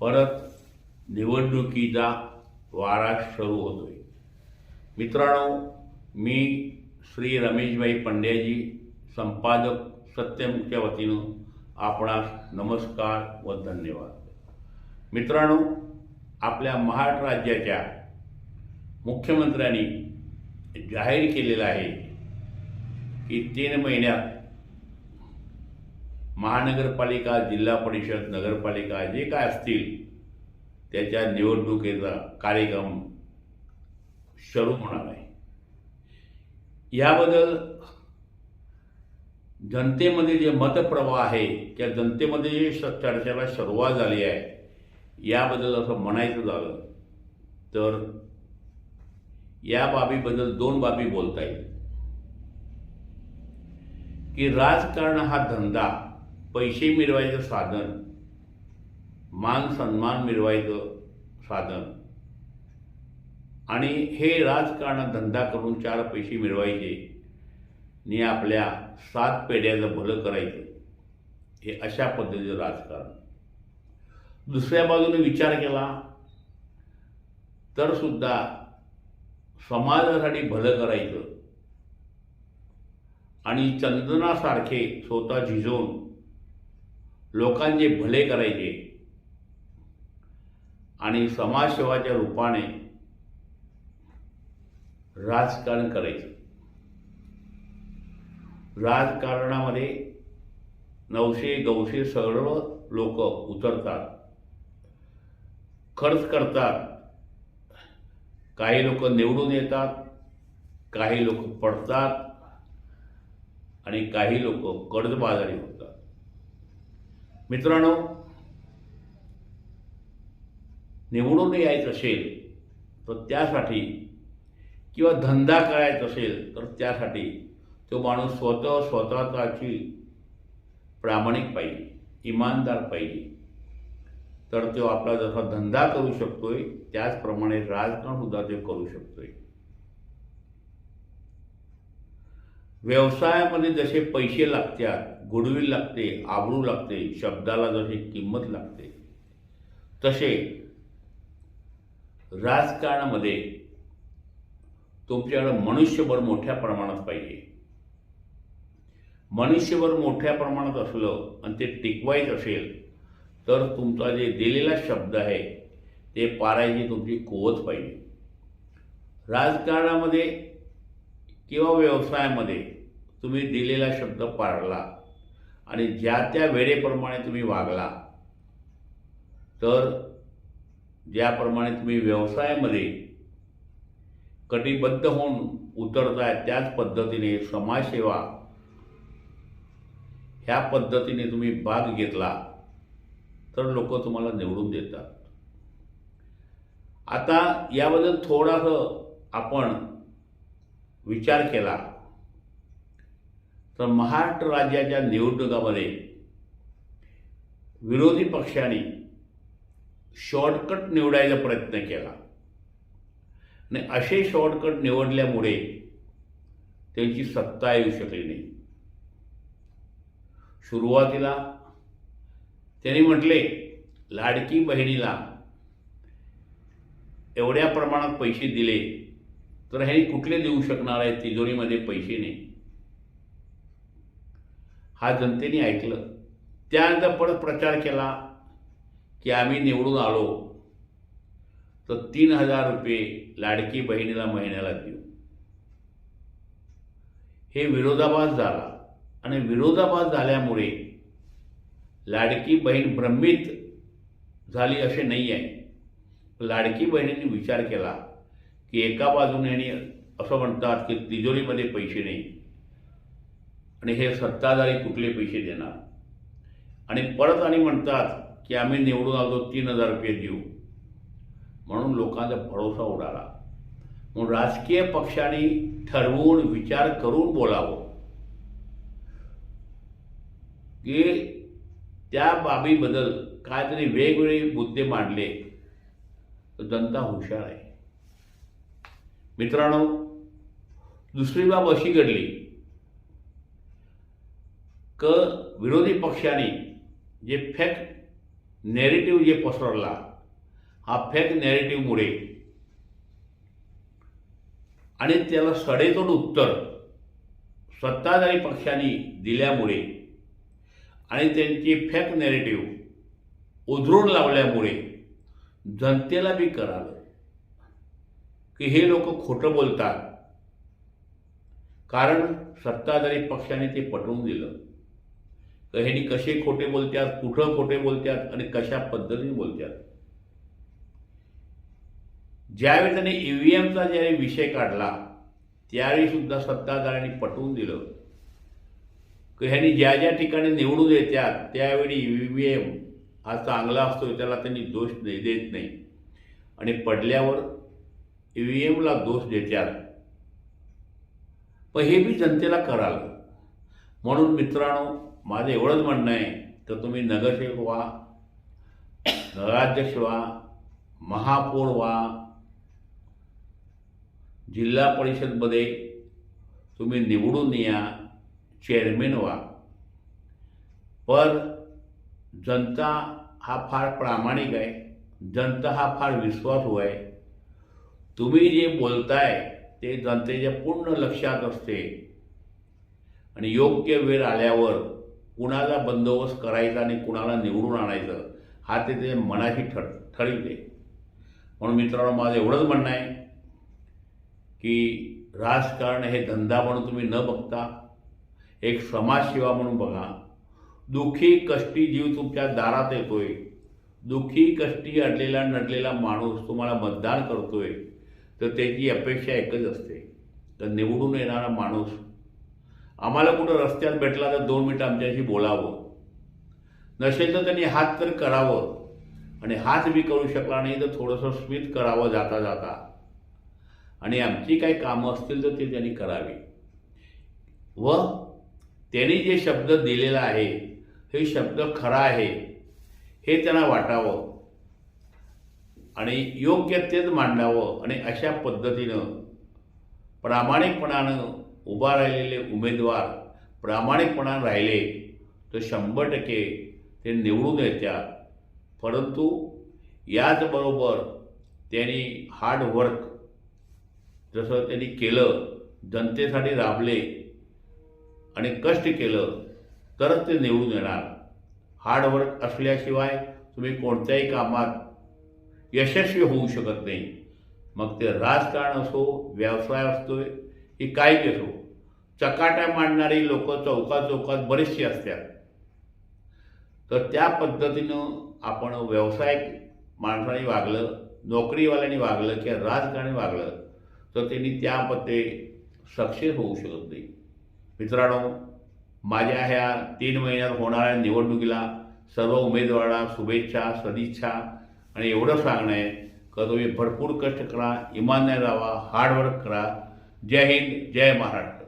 परत निवडणुकीचा वारा सुरू होतोय. मित्रांनो मी श्री रमेशभाई पंड्याजी संपादक सत्यमच्या वतीनं आपणास नमस्कार व धन्यवाद. मित्रांनो आपल्या महाराष्ट्र राज्याच्या मुख्यमंत्र्यांनी जाहीर केलेलं आहे की तीन महिन्यात महानगरपालिका जिल्हा परिषद नगरपालिका जे काय असतील त्याच्या निवडणुकीचा कार्यक्रम सुरू होणार आहे. याबद्दल जनतेमध्ये जे मतप्रवाह आहे त्या जनतेमध्ये जे चर्चेला सुरुवात झाली आहे याबद्दल असं म्हणायचं झालं तर या बाबीबद्दल दोन बाबी बोलता येईल. की राजकारण हा धंदा पैसे मिळवायचं साधन मान सन्मान मिळवायचं साधन. आणि हे राजकारण धंदा करून चार पैसे मिळवायचे आणि आपल्या सात पेढ्याचं भलं करायचं. हे अशा पद्धतीचं राजकारण. दुसऱ्या बाजूने विचार केला तर सुद्धा समाजासाठी भलं करायचं. आणि चंदनासारखे स्वतः झिजवून लोकांचे भले करायचे. आणि समाजसेवाच्या रूपाने राजकारण करायचं. राजकारणामध्ये नवशे गवशे सर्व लोक उतरतात. खर्च करतात. काही लोक निवडून येतात काही लोक पडतात आणि काही लोक कर्जबाजारी होतात. मित्रांनो निवडून यायचं असेल तर त्यासाठी किंवा धंदा करायचा असेल तर त्यासाठी तो माणूस स्वतः स्वतःची प्रामाणिक पाहिजे इमानदार पाहिजे. तर तो आपला जसा धंदा करू शकतोय त्याचप्रमाणे राजकारण सुद्धा ते करू शकतोय. व्यवसायामध्ये जसे पैसे लागतात गुडविल लागते आबरू लागते शब्दाला जशी किंमत लागते तसे राजकारणामध्ये तुमच्याकडं मनुष्यबळ मोठ्या प्रमाणात पाहिजे. मनुष्यबळ मोठ्या प्रमाणात असलं आणि ते टिकवायचं असेल तर तुमचा जे दिलेला शब्द आहे ते पारायची तुमची कुवत पाहिजे. राजकारणामध्ये किंवा व्यवसायामध्ये तुम्ही दिलेला शब्द पाळला आणि ज्या त्या वेळेप्रमाणे तुम्ही वागला तर ज्याप्रमाणे तुम्ही व्यवसायामध्ये कटिबद्ध होऊन उतरताय त्याच पद्धतीने समाजसेवा ह्या पद्धतीने तुम्ही भाग घेतला तर लोक तुम्हाला निवडून देतात. आता याबद्दल थोडासा आपण विचार केला. तर महाराष्ट्र राज्याच्या निवडणुकामध्ये विरोधी पक्षाने शॉर्टकट निवडायचा प्रयत्न केला. आणि असे शॉर्टकट निवडल्यामुळे त्यांची सत्ता येऊ शकली नाही. सुरुवातीला त्यांनी म्हटले लाडकी बहिणीला एवढ्या प्रमाणात पैसे दिले तर ह्यानी कुठले देऊ शकणार आहे तिजोरीमध्ये? पैसे नाही. हा जनतेने ऐकलं. त्यानंतर परत प्रचार केला की आम्ही निवडून आलो तर तीन हजार रुपये लाडकी बहिणीला महिन्याला देऊ. हे विरोधाभास झाला. आणि विरोधाभास झाल्यामुळे लाडकी बहीण भ्रमित झाली असे नाही आहे. लाडकी बहिणीने विचार केला की एका बाजूने आणि असं म्हणतात की तिजोरीमध्ये पैसे नाही. आणि हे सत्ताधारी कुठले पैसे देणार? आणि परत आणि म्हणतात की आम्ही निवडून आलो तीन हजार रुपये देऊ. म्हणून लोकांचा भरोसा उडाला. म्हणून राजकीय पक्षांनी ठरवून विचार करून बोलावं. की त्या बाबीबद्दल काहीतरी वेगवेगळे मुद्दे मांडले तर जनता हुशार आहे. मित्रांनो दुसरी बाब अशी घडली. क विरोधी पक्षाने जे फेक नॅरेटिव्ह जे पसरला हा फेक नॅरेटिव्हमुळे आणि त्याला सडेतोड उत्तर सत्ताधारी पक्षांनी दिल्यामुळे आणि त्यांची फेक नॅरेटिव्ह उधळून लावल्यामुळे जनतेला बी करावं. की हे लोक खोटं बोलतात. कारण सत्ताधारी पक्षाने ते पटवून दिलं. तर कसे खोटे बोलतात कुठं खोटे बोलतात आणि कशा पद्धतीने बोलतात ज्यावेळी त्यांनी ईव्हीएमचा ज्यावेळी विषय काढला त्यावेळी सुद्धा सत्ताधाऱ्यांनी पटवून दिलं. की ह्यांनी ज्या ज्या ठिकाणी निवडून येतात त्यावेळी ईव्हीएम हा चांगला असतो त्याला त्यांनी दोष दे देत नाही. आणि पडल्यावर ई व्ही एमला दोष देतात पण हे बी जनतेला कराल म्हणून मित्रांनो माझं एवढंच म्हणणं आहे तर तुम्ही नगरसेवक व्हा नगराध्यक्ष व्हा महापौर व्हा जिल्हा परिषदमध्ये तुम्ही निवडून या चेअरमॅन व्हा. पण जनता हा फार प्रामाणिक आहे जनता हा फार विश्वासू आहे. तुम्ही जे बोलताय ते जनतेच्या पूर्ण लक्षात असते. आणि योग्य वेळ आल्यावर कुणाचा बंदोबस्त करायचा आणि कुणाला निवडून आणायचं हा ते ते मनाशी ठर ठरविते. म्हणून मित्रांनो माझं एवढंच म्हणणं आहे की राजकारण हे धंदा म्हणून तुम्ही न बघता एक समाजसेवा म्हणून बघा. दुःखी कष्टी जीव तुमच्या दारात येतोय. दुःखी कष्टी अडलेला नडलेला माणूस तुम्हाला मतदान करतोय. तर त्याची अपेक्षा एकच असते तर निवडून येणारा माणूस आम्हाला कुठं रस्त्यात भेटला तर दोन मिनटं आमच्याशी बोलावं. नसेल तर त्यांनी हात तर करावं. आणि हात मी करू शकला नाही तर थोडंसं स्मित करावं जाता जाता. आणि आमची काही कामं असतील तर ते त्यांनी करावी. व त्यांनी जे शब्द दिलेला आहे हे शब्द खरा आहे हे त्यांना वाटावं. आणि योग्य तेच मांडावं आणि अशा पद्धतीनं प्रामाणिकपणानं उभा राहिलेले उमेदवार प्रामाणिकपणानं राहिले तर शंभर टक्के ते निवडून येतात परंतु याचबरोबर त्यांनी हार्ड वर्क जसं त्यांनी केलं जनतेसाठी राबले आणि कष्ट केलं तरच ते निवडून येणार. हार्डवर्क असल्याशिवाय तुम्ही कोणत्याही कामात यशस्वी होऊ शकत नाही. मग ते राजकारण असो व्यवसाय असतोय की काही असो चकाट्या मांडणारी लोक चौकात चौकात बरेचशी असतात. तर त्या पद्धतीनं आपण व्यवसाय माणसाने वागलं नोकरीवाल्यांनी वागलं किंवा राजकारणी वागलं तर त्यांनी त्यामध्ये सक्सेस होऊ शकत नाही. मित्रांनो माझ्या ह्या तीन महिन्यात होणाऱ्या निवडणुकीला सर्व उमेदवारांना शुभेच्छा सदिच्छा. आणि एवढं सांगणं आहे का तुम्ही भरपूर कष्ट करा इमानदार राहा हार्डवर्क करा. जय हिंद जय महाराष्ट्र.